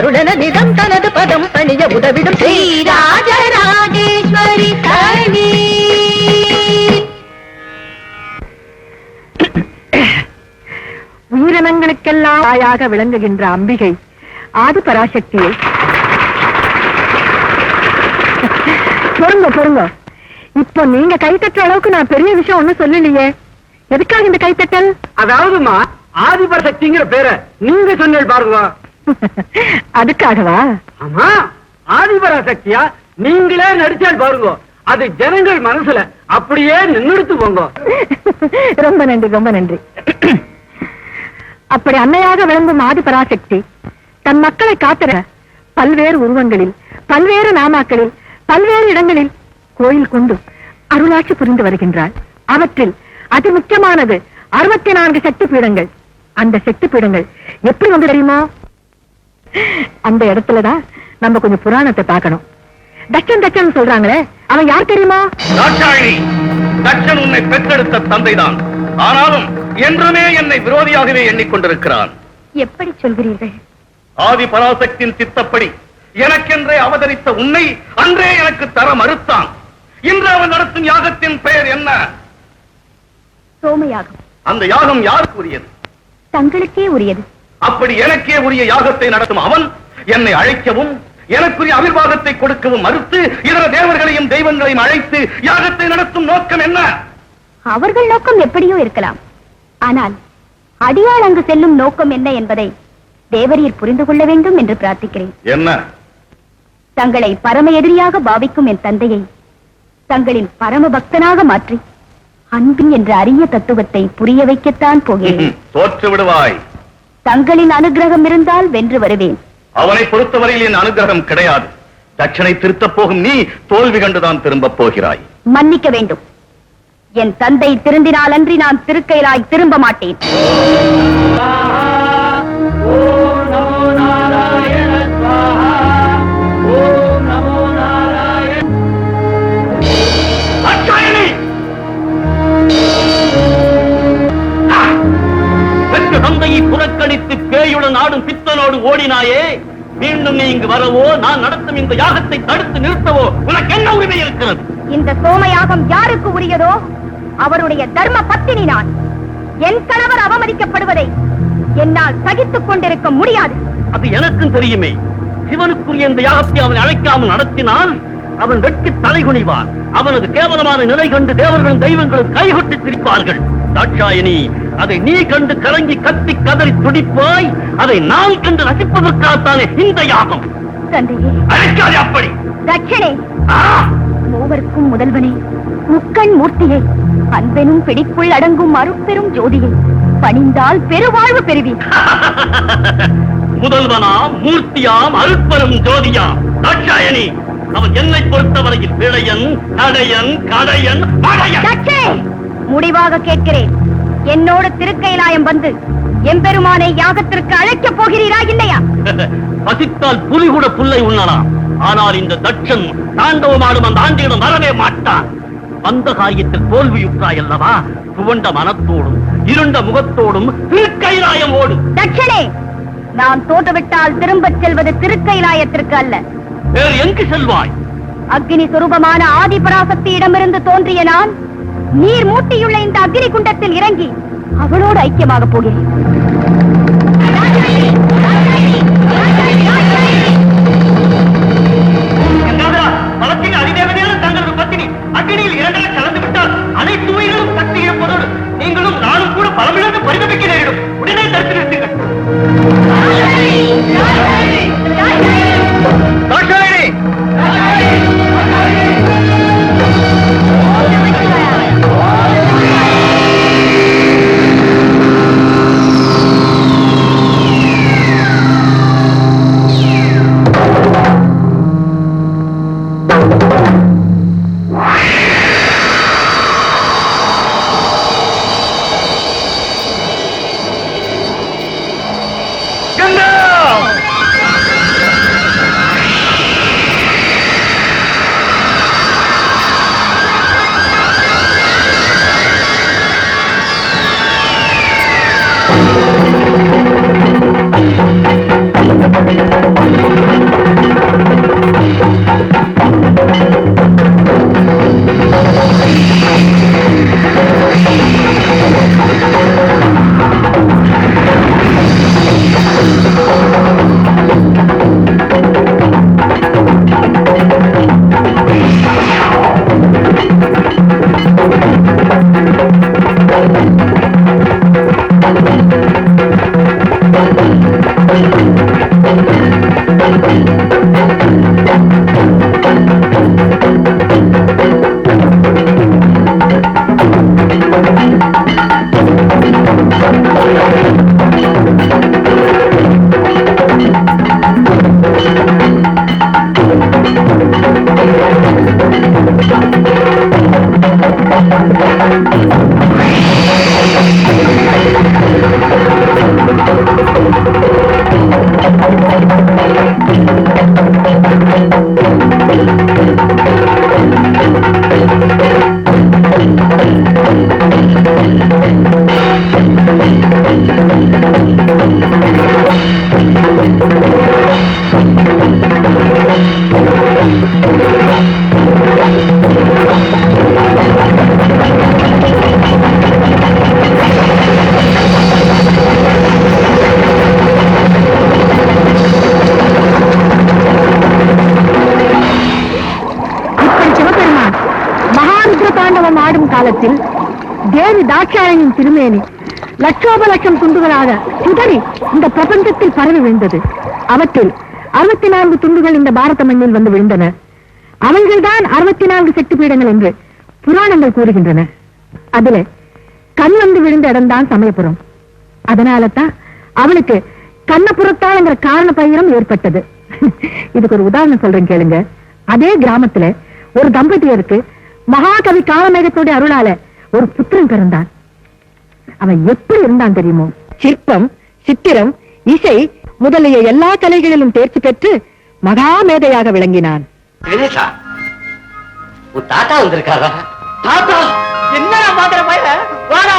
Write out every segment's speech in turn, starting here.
அருளன நிதம் தனது பதம் பணிய உதவிடும் ஸ்ரீ ஸ்ரீராஜராஜேஸ்வரி தரணி உயிரினங்களுக்கெல்லாம் தாயாக விளங்குகின்ற அம்பிகை ஆதி பராசக்தியை. பொறுங்க பொறுங்க. இப்போ நீங்க கைத்தட்டுற அளவுக்கு நான் பெரிய விஷயம் ஒண்ணும் சொல்லலையே. எதுக்காக இந்த கைத்தட்டல்? அதாவதுமா ஆதிபரசக்திங்கிற பேரை நீங்க சொன்னீங்க பாருங்க. அதுக்காகவா? ஆமா ஆதிபராசக்தியா நீங்களே நடிச்சால் பாருங்க. அது ஜனங்கள் மனசுல அப்படியே நின்னுடுத்து போங்க. ரொம்ப நன்றி ரொம்ப நன்றி. அப்படி அன்னையாக விளங்கும் ஆதி பராசக்தி தன் மக்களை காத்திர பல்வேறு உருவங்களில் பல்வேறு நாமாக்களில் பல்வேறு இடங்களில் கோயில் கொண்டு அருளாட்சி புரிந்து வருகின்றாள். அவற்றில் அதி முக்கியமானது அறுபத்தி நான்கு சக்தி பீடங்கள் அந்த சக்தி பீடங்கள் எப்படி வந்து தெரியுமா? அந்த இடத்துலதான் நம்ம கொஞ்சம் புராணத்தை பார்க்கணும். தட்சன் தட்சன் சொல்றாங்களே அவன் யார் தெரியுமா? தட்சன் உன்னை பெற்றெடுத்த தந்தைதான். ஆனாலும் என்றுமே என்னை விரோதியாகவே எண்ணிக்கொண்டிருக்கிறான். எப்படி சொல்கிறீர்கள்? ஆதி பராசக்தியின் சித்தப்படி எனக்கென்றே அவதரித்த உன்னை அன்றே எனக்கு தர மறுத்தான். இன்று அவன் நடத்தும் யாகத்தின் பெயர் என்ன? சோமயாகம். அந்த யாகம் யாருக்கு உரியது? தங்களுக்கே உரியது. அப்படி எனக்கே உரிய யாகத்தை நடத்தும் அவன் என்னை அழைக்கவும் எனக்குரிய அவிர்வாகத்தை கொடுக்கவும் மறுத்து இதர தேவர்களையும் தெய்வங்களையும் அழைத்து யாகத்தை நடத்தும் நோக்கம் என்ன? அவர்கள் நோக்கம் எப்படியோ இருக்கலாம். ஆனால் அடியாள் அங்கு செல்லும் நோக்கம் என்ன என்பதை தேவரீர் புரிந்து கொள்ள வேண்டும் என்று பிரார்த்திக்கிறேன். என்ன? தங்களை பரம எதிரியாக பாவிக்கும் என் தந்தையை தங்களின் பரம பக்தனாக மாற்றி அன்பின் என்ற அரிய தத்துவத்தை புரிய வைக்கத்தான் போகிறேன். தோற்று விடுவாய் தங்களின் அனுகிரகம் இருந்தால் வென்று வருவேன். அவனை பொறுத்தவரையில் என் அனுகிரகம் கிடையாது. தட்சனை திருத்தப் போகும் நீ தோல்வி கண்டுதான் திரும்பப் போகிறாய். மன்னிக்க வேண்டும். என் தந்தை திருந்தினால் அன்றி நான் திருக்கையிலாய் திரும்ப மாட்டேன். ஆடும் பித்தனோடு ஓடினாயே மீண்டும் நீ இங்கு வரவோ நான் நடத்தும் இந்த யாகத்தை தடுத்து நிறுத்தவோ உனக்கு என்ன உரிமை இருக்கிறது? இந்த சோமயாகம் யாருக்கு உரியதோ? அவருடைய தர்ம பத்தினி நான். என் கணவர் அவமதிக்கப்படுவதை என்னால் சகித்துக் கொண்டிருக்க முடியாது. அது எனக்கும் தெரியுமே. சிவனுக்குரிய இந்த யாகத்தை அவன் அழைக்காமல் நடத்தினால் அவன் வெட்கி தலைகுனிவான். அவனது கேவலமான நிலை கண்டு தேவர்களும் தெய்வங்களும் கைகொட்டி சிரிப்பார்கள் தாட்சாயணி அதை நீ கண்டு கலங்கி கத்தி கதறி துடிப்பாய் அதை நான் கண்டு ரசிப்பதற்காகத்தானே இந்த யாகம். தந்தையே. அழைக்காதே அப்படி. தட்சணே. ஆ! மூவருக்கும் முதல்வனே. முக்கண் மூர்த்தியை. அன்பெனும் பிடிக்குள் அடங்கும் அருட்பெரும் ஜோதியை. பணிந்தால் பெருவாழ்வு பெறுவீர். முதல்வனாம் மூர்த்தியாம் அருட்பெரும் ஜோதியாம். தாட்சாயணி அவன் என்னை பொறுத்தவரையில் விளையன் கடையன் கடையன் முடிவாக கேட்கிறேன். என்னோடு திருக்கைலாயம் வந்து எம்பெருமானை யாகத்திற்கு அழைக்கப் போகிறீரா இல்லையா? பசித்தால் புலி கூட புல்லை உண்ணலாம். ஆனால் இந்த தட்சன் தாண்டவமாடும் அந்த ஆண்டியிடம் வரவே மாட்டான். வந்த காரியத்தில் தோல்வியுற்றாய் அல்லவா? துவண்ட மனத்தோடும் இருண்ட முகத்தோடும் திருக்கைலாயம் ஓடும் தட்சணே நான் தோற்றுவிட்டால் திரும்பச் செல்வது திருக்கைலாயத்திற்கு அல்ல. வேறு எங்கு செல்வாய்? அக்னி சுரூபமான ஆதிபராசக்தியிடமிருந்து தோன்றிய நான் நீர் மூட்டியுள்ள இந்த அக்னி குண்டத்தில் இறங்கி அவளோடு ஐக்கியமாக போகிறேன். கங்காதரா, பலத்தின் அதிதேவதைகளும் பத்தினி அக்னியில் இரண்டாக கலந்து விட்டால் அனைத்து உயிர்களும் சக்தி இழப்பதோடு நீங்களும் நானும் கூட பலமிழந்து பரிதவிக்க நேரிடும் உடனே தடுத்து நிறுத்துங்கள் துண்டுகளாக சிதறி இந்த பிரபஞ்சத்தில் பரவி விழுந்தது. அவற்றில் அறுபத்தி நான்கு துண்டுகள் இந்த பாரத மண்ணில் வந்து விழுந்தன. அவைகள்தான் அறுபத்தி நான்கு சக்தி பீடங்கள் என்று புராணங்கள் கூறுகின்றன. அதுல கண் வந்து விழுந்த இடம்தான் சமயபுரம். அதனால தான் அவளுக்கு கண்ணபுரத்தாள்ங்கிற காரண பயிரம் ஏற்பட்டது. இதுக்கு ஒரு உதாரணம் சொல்றேன் கேளுங்க. அதே கிராமத்துல ஒரு தம்பதியருக்கு மகாகவி காலமேகத்தோட அருளால ஒரு புத்திரன் பிறந்தான். அவன் எப்படி இருந்தான் தெரியுமோ? சிற்பம் சித்திரம் இசை முதலிய எல்லா கலைகளிலும் தேர்ச்சி பெற்று மகாமேதையாக விளங்கினான். கணேசா உன் தாத்தா வந்திருக்காரா? தாத்தா என்ன பாக்குற வாடா.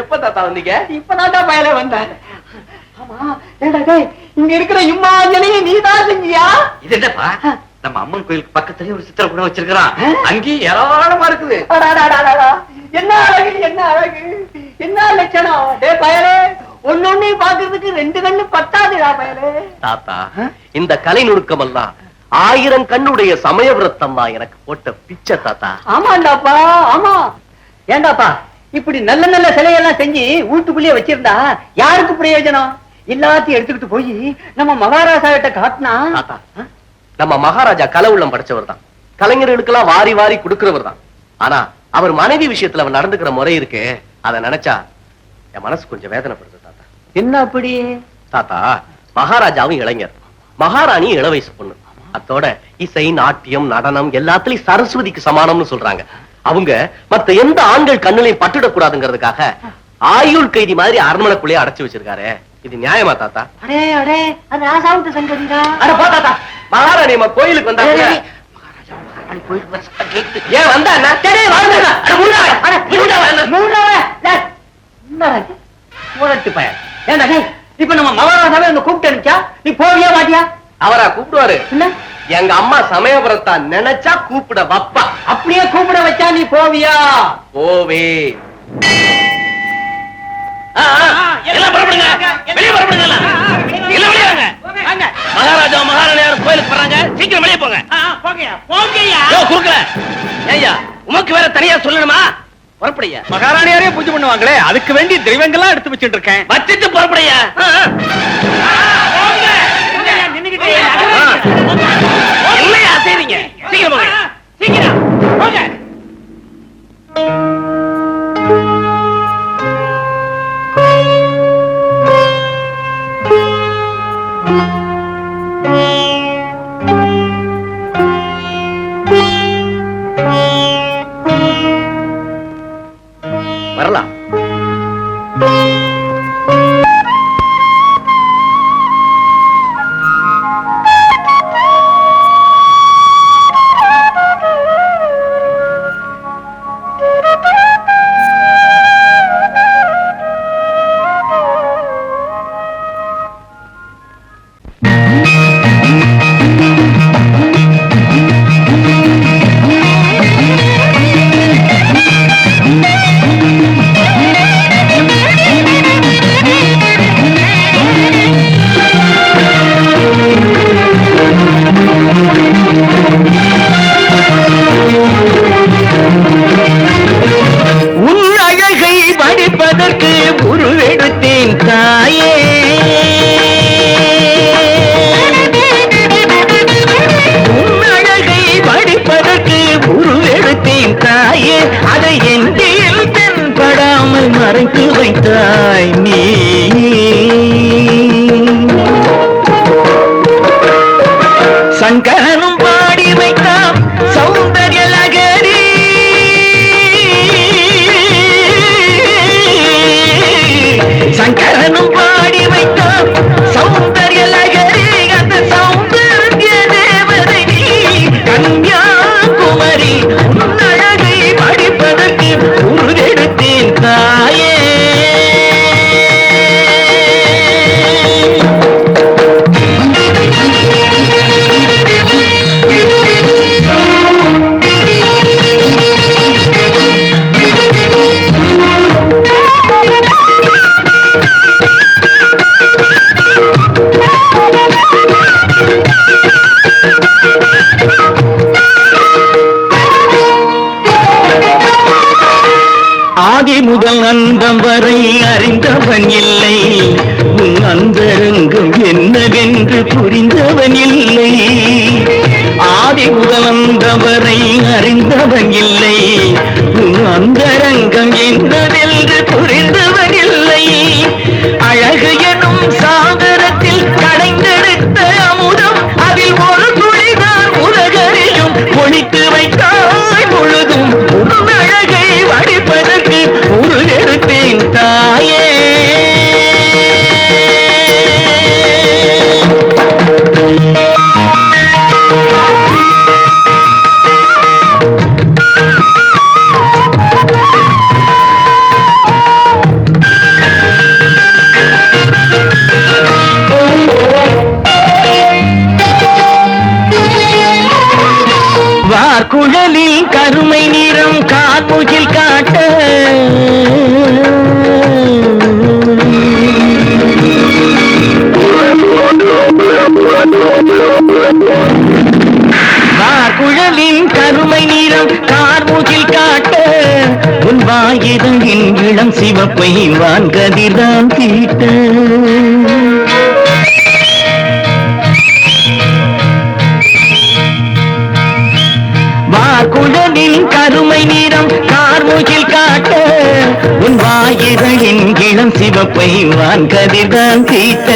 எப்ப தாத்தா வந்தீங்க? இப்பதான் பயல வந்தேன். ஆமா ஏடா டேய் இங்க இருக்கிற இம்மாஞ்சலியை நீ தான் செஞ்சியா? இது என்னப்பா? நம்ம அம்மன் கோயிலுக்கு பக்கத்துலயே ஒரு சித்திரம் கூட வச்சிருக்கிறான். அங்கேயும் ஏராளமா இருக்குது. என்ன அழகு என்ன அழகு. என்ன லட்சணம்? டே பயலே. ஒன்னொன்னு பாக்குறதுக்கு ரெண்டு கண்ணு பத்தாதுடா பயலே. தாத்தா இந்த கலை நுணுக்கம் எல்லாம் ஆயிரம் கண்ணுடைய சமயவிரத்தம் தான் எனக்கு போட்ட பிச்சை தாத்தா. ஆமாண்டாப்பா ஆமா. ஏண்டாப்பா இப்படி நல்ல நல்ல சிலையெல்லாம் செஞ்சு வீட்டுக்குள்ளேயே வச்சிருந்தா யாருக்கு பிரயோஜனம்? எல்லாத்தையும் எடுத்துக்கிட்டு போய் நம்ம மகாராஜா கிட்ட காட்டினா நம்ம மகாராஜா கலை உள்ளம் படைச்சவர் தான் கலைஞர்களுக்கெல்லாம் வாரி வாரி கொடுக்கிறவர் தான் ஆனா அவர் மனைவி விஷயத்துல அவர் நடந்துக்கிற முறை இருக்கு அதை நினைச்சா என் மனசு கொஞ்சம் வேதனைப்படுது தாத்தா. என்ன அப்படி? தாத்தா மகாராஜாவும் இளைஞர். மகாராணி இள வயசு பொண்ணு. அத்தோட இசை நாட்டியம் நடனம் எல்லாத்துலயும் சரஸ்வதிக்கு சமானம்னு சொல்றாங்க. அவங்க மத்த எந்த ஆண்கள் கண்ணுலையும் பட்டுடக்கூடாதுங்கிறதுக்காக ஆயுள் கைதி மாதிரி அரண்மனைக்குள்ளேயே அடைச்சு வச்சிருக்காரு. இது நியாயமா தாத்தா? அடே அடே அது ராசாவுக்கு சங்கதிடா. அட போ தாத்தா. அம்மா கோயிலுக்கு வந்தாங்க. ஏய், ஏன் வந்தா என்ன? இப்ப நம்ம மகாராஜாவே கூப்பிட்டு அனுப்பிச்சா? நீ போவியா மாட்டியா அவரா கூப்பிடுவாரு. எங்க அம்மா சமயபுரத்தா நினைச்சா கூப்பிட வப்பா. அப்படியே கூப்பிட வச்சா நீ போவியா? ஆ, எல்லாம் புறப்படுங்க. வெளியே புறப்படுங்க எல்லாம். எல்லாம் வெளியே வாங்க. மகாராஜா மகாராணியார் கோயிலுக்கு போறாங்க சீக்கிரம் வெளியே போங்க யோ, குறுக்கல. ஏய்யா உமக்கு வேற தனியா சொல்லணுமா? புறப்படையா. மகாராணியாரே பூஜை பண்ணுவாங்களே அதுக்கு வேண்டி தெய்வங்கள்லாம் எடுத்து வச்சுட்டு இருக்கேன் வச்சிட்டு புறப்படையா என்னையா செய்றீங்க. சீக்கிரம் போங்க. சீக்கிரம். சங்கரனும் பாடி ஆதி முதல் அந்தம் வரை அறிந்தவன் இல்லை. உன் அந்தரங்கம் என்னவென்று புரிந்தவன் இல்லை. ஆதி முதல் அந்தம் வரை அறிந்தவன் இல்லை. உன் அந்தரங்கம் என்னவென்று புரிந்தவன் இல்லை. குழலில் கருமை நிறம் கார்முகில் காட்ட. வார்குழலின் கருமை நிறம் கார்முகில் காட்ட. உன் வாயிரங்கின் இளம் சிவப்பை வான் கதிர்தான் தீட்ட. இளம் சிவப்பை கதிர்தான் தீட்ட